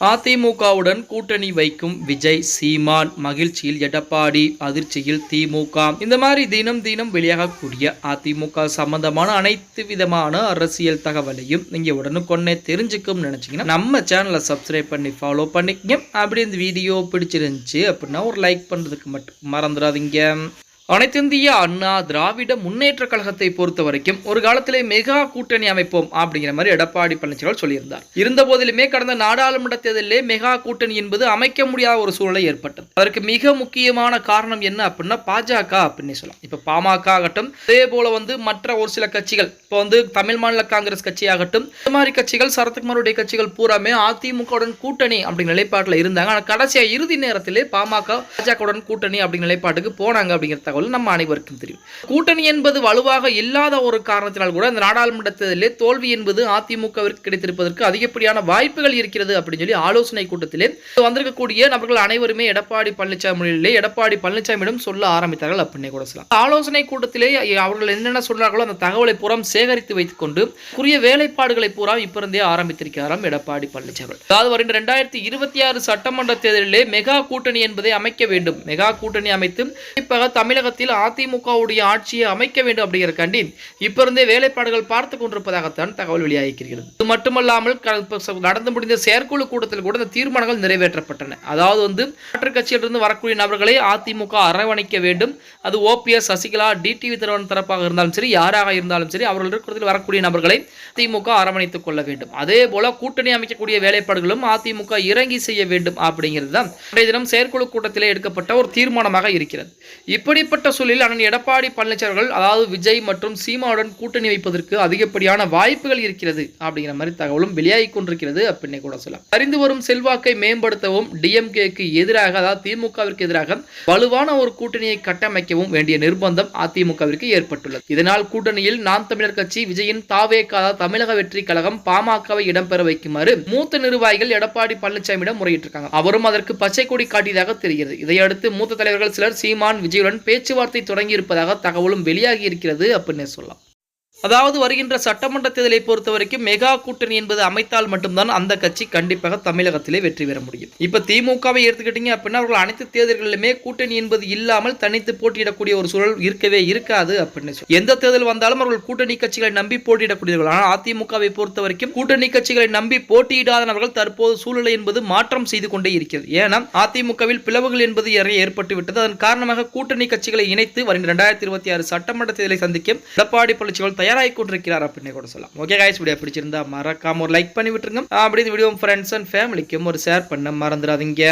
அதிமுகவுடன் கூட்டணி வைக்கும் விஜய் சீமான் மகிழ்ச்சியில் எடப்பாடி அதிர்ச்சியில் திமுக. இந்த மாதிரி தினம் தினம் வெளியாகக்கூடிய அதிமுக சம்பந்தமான அனைத்து விதமான அரசியல் தகவலையும் நீங்க உடனுக்குடனே தெரிஞ்சுக்கும் நினைச்சீங்கன்னா நம்ம சேனலை சப்ஸ்கிரைப் பண்ணி ஃபாலோ பண்ணிக்கங்க. அப்படி இந்த வீடியோ பிடிச்சிருந்துச்சு அப்படின்னா ஒரு லைக் பண்றதுக்கு மட்டும் மறந்துடாதீங்க. அனைத்திந்திய அண்ணா திராவிட முன்னேற்ற கழகத்தை பொறுத்த வரைக்கும் ஒரு காலத்திலே மெகா கூட்டணி அமைப்போம் அப்படிங்கிற மாதிரி எடப்பாடி பழனிசாமி சொல்லியிருந்தார். இருந்த போதிலுமே கடந்த நாடாளுமன்ற தேர்தலிலே மெகா கூட்டணி என்பது அமைக்க முடியாத ஒரு சூழ்நிலை ஏற்பட்டது. அதற்கு மிக முக்கியமான காரணம் என்ன அப்படின்னா பாஜக அப்படின்னு சொல்லலாம். இப்ப பாமக ஆகட்டும் அதே போல வந்து மற்ற ஒரு சில கட்சிகள் இப்போ வந்து தமிழ் மாநில காங்கிரஸ் கட்சி ஆகட்டும் இந்த மாதிரி கட்சிகள் சரத்குமாருடைய கட்சிகள் பூராமே அதிமுகவுடன் கூட்டணி அப்படிங்கிற நிலைப்பாட்டில் இருந்தாங்க. ஆனால் கடைசியா இறுதி நேரத்திலே பாமக பாஜகவுடன் கூட்டணி அப்படிங்கிற நிலைப்பாட்டுக்கு போனாங்க அப்படிங்கிற தகவல் நம்ம அனைவருக்கும் தெரியும். கூட்டணி என்பது வலுவாக இல்லாத ஒரு காரணத்தினால் கூட இந்த நாடாளுமன்ற தேர்தலிலே தோல்வி என்பது அதிமுகவிற்கு கிடைத்திருப்பதற்கு அதிகப்படியான வாய்ப்புகள் இருக்கிறது அப்படின்னு சொல்லி ஆலோசனை கூட்டத்திலே வந்திருக்கக்கூடிய நபர்கள் அனைவருமே எடப்பாடி பழனிசாமியிலே எடப்பாடி பழனிசாமியிடம் சொல்ல ஆரம்பித்தார்கள் அப்படின்னு கூட சொல்லலாம். ஆலோசனை கூட்டத்திலே அவர்கள் என்னென்ன சொல்றார்களோ அந்த தகவலை புறம் சேகரித்து வைத்துக் கொண்டு குறிய வேலைப்பாடுகளை பூரா இப்ப ஆரம்பித்திருக்கிறாராம் எடப்பாடி பழனிசாமி. அதாவது வருகின்ற ரெண்டாயிரத்தி இருபத்தி ஆறு சட்டமன்ற தேர்தலிலே மெகா கூட்டணி என்பதை அமைக்க வேண்டும். மெகா கூட்டணி அமைத்து குறிப்பாக தமிழக தமிழகத்தில் அதிமுகவுடைய ஆட்சியை அமைக்க வேண்டும் அப்படிங்கிறக்காண்டி இப்ப இருந்தே வேலைப்பாடுகள் பார்த்து கொண்டிருப்பதாகத்தான் தகவல் வெளியாகியிருக்கிறது. இது மட்டுமல்லாமல் நடந்து முடிந்த செயற்குழு கூட்டத்தில் கூட இந்த தீர்மானங்கள் நிறைவேற்றப்பட்டன. அதாவது வந்து மாற்றுக் கட்சியிலிருந்து வரக்கூடிய நபர்களை அதிமுக அரவணைக்க வேண்டும். அது ஓபிஎஸ் சசிகலா டிடிவி திரவன் தரப்பாக இருந்தாலும் சரி யாராக இருந்தாலும் சரி அவர்கள் இருக்கிறதில் வரக்கூடிய நபர்களை திமுக அரவணைத்துக் கொள்ள வேண்டும். அதே போல கூட்டணி அமைக்கக்கூடிய வேலைப்பாடுகளும் அதிமுக இறங்கி செய்ய வேண்டும் அப்படிங்கிறது தான். தினம் செயற்குழு கூட்டத்திலே எடுக்கப்பட்ட ஒரு தீர்மானமாக இருக்கிறது. இப்படி இப்படிப்பட்ட சூழலில் அண்ணன் எடப்பாடி பழனிசாமி அவர்கள் அதாவது விஜய் மற்றும் சீமாவுடன் கூட்டணி வைப்பதற்கு அதிகப்படியான வாய்ப்புகள் இருக்கிறது அப்படிங்கிற மாதிரி தகவலும் வெளியாகி கொண்டிருக்கிறது. அப்படின்னு கூட சொல்லலாம். அறிந்து வரும் செல்வாக்கை மேம்படுத்தவும் டிஎம்கேக்கு எதிராக அதாவது திமுகவிற்கு எதிராக வலுவான ஒரு கூட்டணியை கட்டமைக்கவும் வேண்டிய நிர்பந்தம் அதிமுகவிற்கு ஏற்பட்டுள்ளது. இதனால் கூட்டணியில் நாம் தமிழர் கட்சி விஜயின் தாவேக்காத தமிழக வெற்றி கழகம் பாமகவை இடம்பெற வைக்குமாறு மூத்த நிர்வாகிகள் எடப்பாடி பழனிசாமியிடம் முறையிட்டிருக்காங்க. அவரும் அதற்கு பச்சை கொடி காட்டியதாக தெரிகிறது. இதையடுத்து மூத்த தலைவர்கள் சிலர் சீமான் விஜயுடன் பேச்சுவார்த்தை தொடங்கியிருப்பதாக தகவலும் வெளியாகி இருக்கிறது அப்படின்னு சொல்லலாம். அதாவது வருகின்ற சட்டமன்ற தேர்தலை பொறுத்த வரைக்கும் மெகா கூட்டணி என்பது அமைத்தால் மட்டும்தான் அந்த கட்சி கண்டிப்பாக தமிழகத்திலே வெற்றி பெற முடியும். இப்ப திமுகவை எடுத்துக்கிட்டீங்க அப்படின்னா அவர்கள் அனைத்து தேர்தல்களிலுமே கூட்டணி என்பது இல்லாமல் தனித்து போட்டியிடக்கூடிய ஒரு சூழல் இருக்கவே இருக்காது அப்படின்னு எந்த தேர்தல் வந்தாலும் அவர்கள் கூட்டணி கட்சிகளை நம்பி போட்டியிடக்கூடியவர்கள். ஆனால் அதிமுகவை பொறுத்த வரைக்கும் கூட்டணி கட்சிகளை நம்பி போட்டியிடாதவர்கள் தற்போது சூழ்நிலை என்பது மாற்றம் செய்து கொண்டே இருக்கிறது. ஏன்னா அதிமுகவில் பிளவுகள் என்பது நிறைய ஏற்பட்டு விட்டது. அதன் காரணமாக கூட்டணி கட்சிகளை இணைத்து வருகின்ற இரண்டாயிரத்தி இருபத்தி ஆறு சட்டமன்ற தேர்தலை சந்திக்கும் எடப்பாடி பழனிசாமி தயாராகி கொண்டிருக்கிறார் அப்படின்னு கூட சொல்லலாம். ஓகே காய்ஸ் வீடியோ பிடிச்சிருந்தா மறக்காம ஒரு லைக் பண்ணி விட்டுருங்க. அப்படி இந்த வீடியோ ஃப்ரெண்ட்ஸ் அண்ட் ஃபேமிலிக்கும் ஒரு ஷேர் பண்ண மறந்துடாதீங்க.